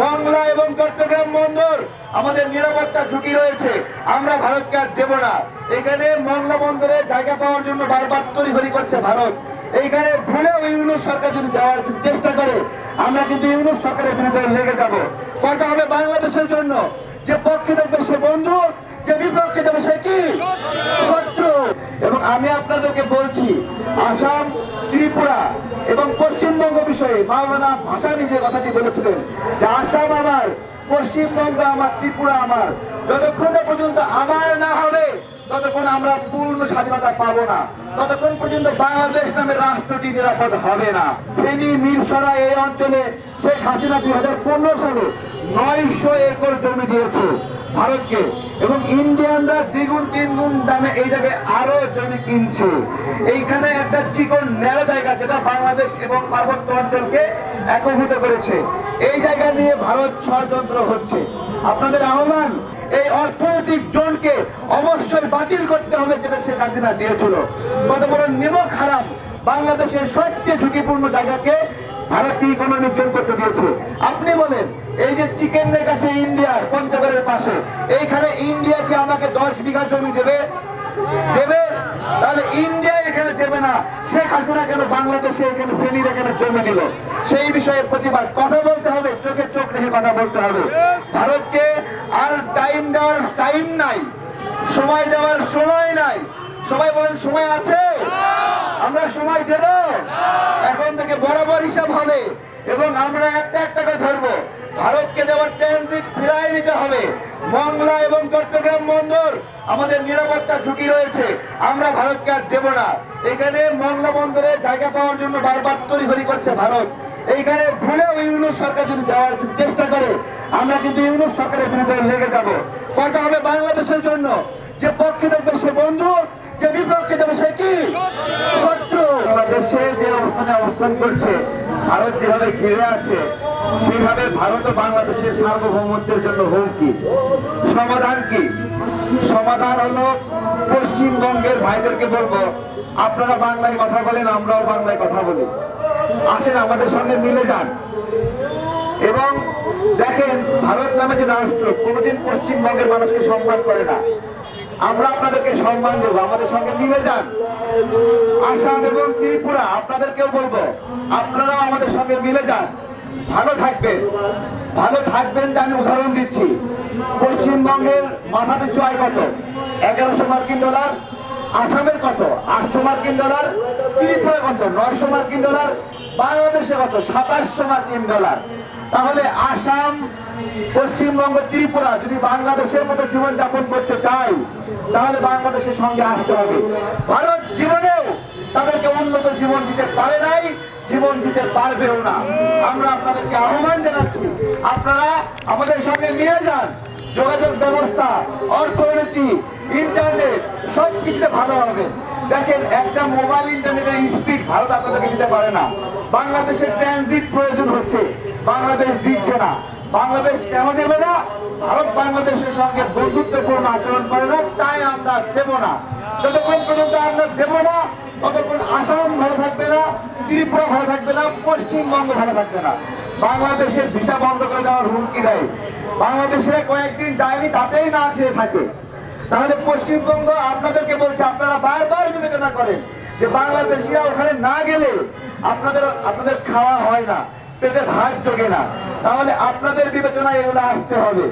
মংলা এবং চট্টগ্রাম বন্দর আমাদের নিরাপত্তা ঝুঁকি রয়েছে। আমরা ভারতকে আর দেব না। এখানে মংলা বন্দরে জায়গা পাওয়ার জন্য বারবার তড়িঘড়ি করছে ভারত। এইখানে ভুলেও ইউনুস সরকার যদি দেওয়ার চেষ্টা করে, আমরা কিন্তু ইউনুস সরকারের বিরুদ্ধে লেগে যাব। কথা হবে বাংলাদেশের জন্য। আমি আপনাদেরকে বলছি, আসাম, ত্রিপুরা এবং পশ্চিমবঙ্গ বিষয়ে মাওলানা ভাসানি যে কথাটি বলেছিলেন যে আসাম আমার, পশ্চিমবঙ্গ আমার, ত্রিপুরা আমার, যতক্ষণ পর্যন্ত আমার না হবে ততক্ষণ আমরা পূর্ণ স্বাধীনতা পাবো না। ততক্ষণ পর্যন্ত বাংলাদেশ নামের রাষ্ট্রটি নিরাপদ হবে না। ফেনী মিরসরা এই অঞ্চলে শেখ হাসিনা দুই হাজার পনেরো সালে নয়শো একর জমি দিয়েছে ভারতকে এবং ইন্ডিয়ানরা দ্বিগুণ তিনগুণ দামে এই জায়গায় আরও জমি কিনছে। এইখানে একটা চিকন, ন্যাড়া জায়গা যেটা বাংলাদেশ এবং পার্বত্য অঞ্চলকে একভূত করেছে। এই জায়গা নিয়ে ভারত ষড়যন্ত্র হচ্ছে। আপনাদের আহ্বান এই অর্থনৈতিক জোনকে অবশ্যই বাতিল করতে হবে যেটা শেখ হাসিনা দিয়েছিল। কত বড় নিমক হারাম বাংলাদেশের সবচেয়ে ঝুঁকিপূর্ণ জায়গাকে ভারত ইকোনমিক জোন করতে দিয়েছে? আপনি বলেন, এই যে চিকেনের কাছে ইন্ডিয়ার পঞ্চগড়ের পাশে, এইখানে ইন্ডিয়া কি আমাকে দশ বিঘা জমি দেবে? দেবে? তাহলে ইন্ডিয়া এখানে দেবে না। শেখ হাসিনা কেন বাংলাদেশে এখানে ফেলির এখানে জমি দিল? সেই বিষয়ে প্রতিবাদ। কথা বলতে হবে, চোখে চোখ রেখে কথা বলতে হবে। ভারতকে আর টাইম দেওয়ার টাইম নাই, সময় দেওয়ার সময় নাই। সবাই বলেন, সময় আছে? আমরা সময় দেব? এখন থেকে বরাবর হিসাব হবে এবং আমরা একটা একটা করে ধরবো। ভারতকে দেওয়ার ট্রানজিট ফিরাই নিতে হবে। মংলা এবং চট্টগ্রাম বন্দর, আমাদের নিরাপত্তা ঝুঁকি রয়েছে। আমরা ভারতকে আর দেব না। এখানে মংলা বন্দরে জায়গা পাওয়ার জন্য বারবার তড়িঘড়ি করছে ভারত। এইখানে ভুলেও ইউনুস সরকার যদি দেওয়ার চেষ্টা করে আমরা কিন্তু ইউনুস সরকারের বিরুদ্ধে লেগে যাব। কথা হবে বাংলাদেশের জন্য? যে পক্ষে থাকবে সে বন্ধু, যে বিপক্ষে যাবে সে কি? শত্রু। বাংলাদেশে যে অবস্থানে অবস্থান করছে, ভারত যেভাবে ঘিরে আছে, সেভাবে ভারত ও বাংলাদেশের সার্বভৌমত্বের জন্য হুমকি। সমাধান কি? সমাধান হলো পশ্চিমবঙ্গের ভাইদেরকে বলব, আপনারা বাংলায় কথা বলেন, আমরাও বাংলায় কথা বলি। আসেন আমাদের সঙ্গে মিলে যান। এবং দেখেন, ভারত নামে যে রাষ্ট্র, কোনোদিন পশ্চিমবঙ্গের মানুষকে সম্মান করে না। আমরা আপনাদেরকে সম্মান দেবো, আমাদের সঙ্গে মিলে যান। আসাম এবং ত্রিপুরা, আপনাদেরকেও বলব আপনারাও আমাদের সঙ্গে মিলে যান। ভালো থাকবেন। ভালো থাকবেন যে আমি উদাহরণ দিচ্ছি। পশ্চিমবঙ্গের মাথা পিছু আয় কত? এগারোশো মার্কিন ডলার। আসামের কত? আটশো মার্কিন ডলার। ত্রিপুরা কত? নয়শো মার্কিন ডলার। বাংলাদেশে কত? সাতাশশো মার্কিন ডলার। তাহলে আসাম, পশ্চিমবঙ্গ, ত্রিপুরা যদি বাংলাদেশের মতো জীবন যাপন করতে চাই তাহলে বাংলাদেশের সঙ্গে আসতে হবে। ভারত জীবনেও তাদেরকে উন্নত জীবন দিতে পারে নাই, জীবন দিতে পারবেও না। আমরা আপনাদেরকে আহ্বান জানাচ্ছি, আপনারা আমাদের সঙ্গে নিয়ে যান। যোগাযোগ ব্যবস্থা, অর্থনীতি, ইন্টারনেট সব কিছুতে ভালো হবে। দেখেন, একটা মোবাইল ইন্টারনেটের স্পিড ভারত আপনাদেরকে দিতে পারে না। বাংলাদেশের ট্রানজিট প্রয়োজন হচ্ছে, বাংলাদেশ দিচ্ছে না। বাংলাদেশ কেন দেবে না? ভারত বাংলাদেশের সঙ্গে বন্ধুত্বপূর্ণ আচরণ করে না, তাই আমরা দেব না। যতক্ষণ পর্যন্ত আমরা দেব না, ততক্ষণ আসাম ভালো থাকবে না, ত্রিপুরা ভালো থাকবে না, পশ্চিমবঙ্গ ভালো থাকবে না। বাংলাদেশের ভিসা বন্ধ করে দেওয়ার হুমকি দেয়। বাংলাদেশের কয়েকদিন যায়নি, তাতেই না খেয়ে থাকে। তাহলে পশ্চিমবঙ্গ আপনাদেরকে বলছে, আপনারা বারবার বিবেচনা করেন যে বাংলাদেশিরা ওখানে না গেলে আপনাদের আপনাদের খাওয়া হয় না পেটে ভাত জোগে না। তাহলে আপনাদের বিবেচনায় এগুলো আসতে হবে।